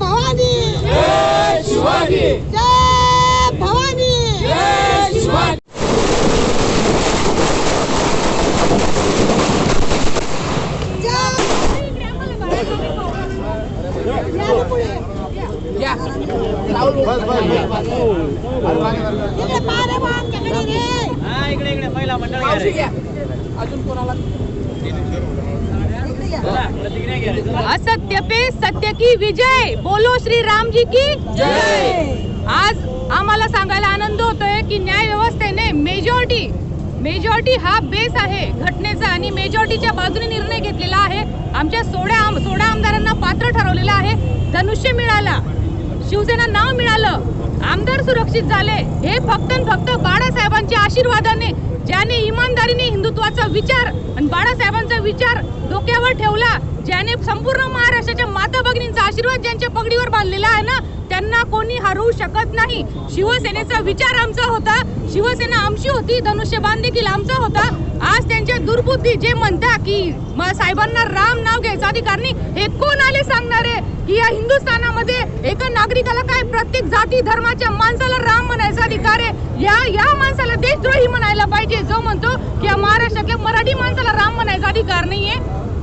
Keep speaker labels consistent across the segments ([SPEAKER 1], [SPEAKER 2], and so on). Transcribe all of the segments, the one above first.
[SPEAKER 1] भवानी. जय शिवाजी. जय भवानी. जय शिवाजी. इकडे
[SPEAKER 2] हा पहिला मंडळ घ्या रे. चला, प्रतीक नाही घ्या रे, चला.
[SPEAKER 3] असत्य पे सत्य की विजय. बोलो श्री राम जी की आज आम्हाला सांगायला आनंद होतोय की न्याय व्यवस्थेने मेजॉरिटी मेजॉरिटी हा बेस आहे. घटनेचा आणि मेजॉरिटीच्या बाजूने निर्णय घेतलेला आहे. आमच्या सोळा आम सोळा आमदारांना पात्र ठरवलेलं आहे. धनुष्य मिळाला. शिवसेना नाव मिळालं. आमदार सुरक्षित झाले. हे फक्त फक्त बाळासाहेबांच्या आशीर्वादाने ज्याने इमानदारीने हिंदुत्वाचा विचार आणि बाळासाहेबांचा विचार डोक्यावर ठेवला ज्याने संपूर्ण महाराष्ट्राच्या माता भगिनींचा आशीर्वाद ज्यांच्या पगडीवर बांधलेला आहे ना त्यांना कोणी हरवू शकत नाही. शिवसेनेचा विचार आमचा होता. शिवसेना आमची होती. धनुष्यबाण देखील आमचा होता. आज त्यांच्या दुर्बुद्धी जे म्हणता की साहेबांना राम नाव घ्यायचा अधिकार नाही हे कोण आले सांगणारे? की या हिंदुस्थानामध्ये एका नागरिकाला काय प्रत्येक जाती धर्माच्या माणसाला राम म्हणायचा अधिकार आहे? या या माणसाला देशद्रोही म्हणायला पाहिजे. जो म्हणतो या महाराष्ट्रातल्या मराठी माणसाला राम म्हणायचा अधिकार नाहीये.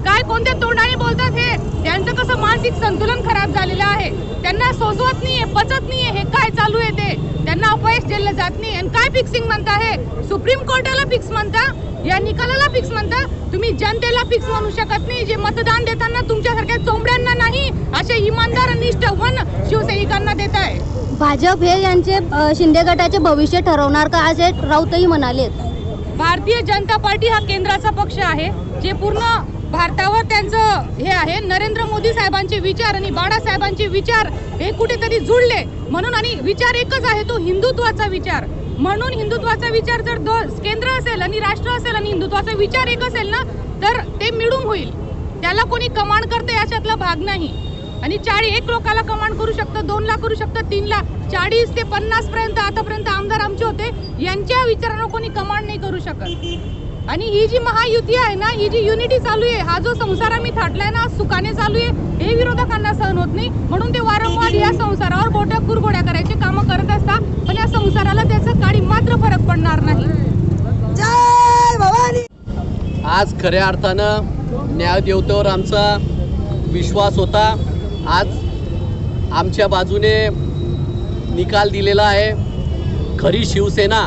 [SPEAKER 3] काय कोणत्या तोंडाने बोलतात हे? त्यांचं कसं मानसिक संतुलन खराब झालेलं आहे? त्यांना सोसवत नाहीये पचत नाहीये हे काय चालू आहे ते? त्यांना अपयश दिलं जात नाही. आणि काय फिक्सिंग म्हणता हे? सुप्रीम कोर्टाला फिक्स म्हणता? या निकालाला फिक्स म्हणता? तुम्ही जनतेला फिक्स म्हणू शकत नाही. जे मतदान देताना तुमच्यासारख्या चोंबड्यांना नाही असे इमानदार निष्ठावन शिवसैनिकांना देत आहे.
[SPEAKER 4] भाजप हे यांचे शिंदे गटाचे भविष्य ठरवणार का? असे राऊतही म्हणाले
[SPEAKER 3] भारतीय जनता पार्टी हा केंद्राचा पक्ष आहे जे पूर्ण भारतावर त्यांचं हे आहे. नरेंद्र मोदी साहेबांचे विचार आणि बाळासाहेबांचे विचार हे कुठेतरी जुळले. म्हणून आणि विचार एकच आहे तो हिंदुत्वाचा विचार. म्हणून हिंदुत्वाचा विचार जर दो केंद्र असेल आणि राष्ट्र असेल आणि हिंदुत्वाचा विचार एक असेल ना तर ते मिळून होईल. त्याला कोणी कमांड करते याच्यातला भाग नाही. आणि चाळी एक लोकाला कमांड करू शकतं दोन ला करू शकतं तीन ला चाळीस ते पन्नास पर्यंत आतापर्यंत आमदार यांच्या विचारांना कोणी कमांड नाही करू शकत. आणि ही जी महायुती आहे ना ही जी युनिटी चालू आहे हा जो संसार आम्ही थाटलाय ना सुखाने चालू आहे हे विरोधकांना सहन होत नाही. म्हणून ते वारंवार या संसारावर बोट्या कुरघोड्या करायची कामं करत असतात. पण या संसाराला त्याचा काळी मात्र फरक पडणार नाही.
[SPEAKER 1] जय भवानी!
[SPEAKER 5] आज खऱ्या अर्थानं न्यायदेवतेवर आमचा विश्वास होता. आज आमच्या बाजूने निकाल दिलेला आहे. खरी शिवसेना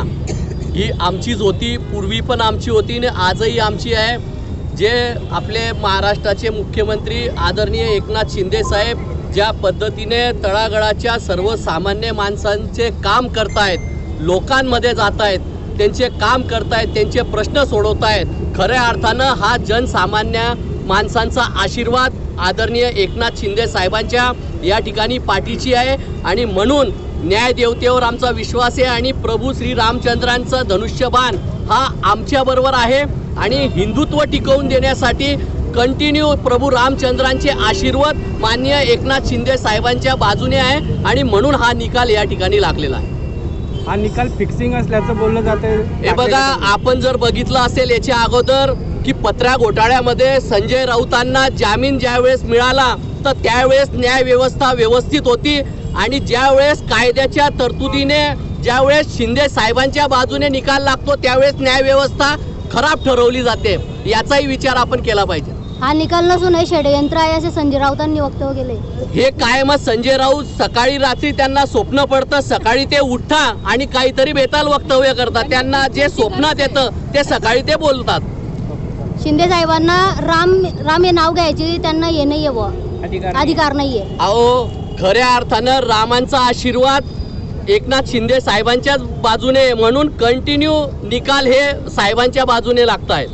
[SPEAKER 5] ही आमचीच होती पूर्वी पण आमची होती आणि आजही आमची आहे. जे आपले महाराष्ट्राचे मुख्यमंत्री आदरणीय एकनाथ शिंदे साहेब ज्या पद्धतीने तळागळाच्या सर्वसामान्य माणसांचे काम करतायत लोकांमध्ये जात आहेत त्यांचे काम करतायत त्यांचे प्रश्न सोडवतायत खऱ्या अर्थानं हा जनसामान्य माणसांचा आशीर्वाद आदरणीय एकनाथ शिंदे साहेबांच्या या ठिकाणी पाठीची आहे. आणि म्हणून न्यायदेवतेवर आमचा विश्वास आहे आणि प्रभू श्री रामचंद्रांचं धनुष्यबाण हा आमच्याबरोबर आहे. आणि हिंदुत्व टिकवून देण्यासाठी कंटिन्यू प्रभू रामचंद्रांचे आशीर्वाद माननीय एकनाथ शिंदे साहेबांच्या बाजूने आहे आणि म्हणून हा निकाल या ठिकाणी लागलेला आहे.
[SPEAKER 6] हा निकाल फिक्सिंग असल्याचं बोललं जाते
[SPEAKER 5] हे बघा आपण जर बघितलं असेल याच्या अगोदर की पत्र्या घोटाळ्यामध्ये संजय राऊतांना जामीन ज्यावेळेस मिळाला तर त्यावेळेस न्याय व्यवस्था व्यवस्थित होती. आणि ज्यावेळेस कायद्याच्या तरतुदीने ज्यावेळेस शिंदे साहेबांच्या बाजूने निकाल लागतो त्यावेळेस न्याय व्यवस्था खराब ठरवली जाते. याचाही विचार आपण केला पाहिजे.
[SPEAKER 4] हा निकाल नसून हे षडयंत्र आहे असे संजय राऊतांनी वक्तव्य केले.
[SPEAKER 5] हे कायमच संजय राऊत सकाळी रात्री त्यांना स्वप्न पडतं सकाळी ते उठता आणि काहीतरी बेताल वक्तव्य करतात. त्यांना जे स्वप्नात येतं ते सकाळी ते बोलतात.
[SPEAKER 4] शिंदे साहेबांना राम राम हे नाव घ्यायचे त्यांना ये नाही बुवा
[SPEAKER 6] अधिकार
[SPEAKER 4] नाहीये.
[SPEAKER 5] अहो खऱ्या अर्थानं रामांचा आशीर्वाद एकनाथ शिंदे साहेबांच्याच बाजूने. म्हणून कंटिन्यू निकाल हे साहेबांच्या बाजूने लागत आहेत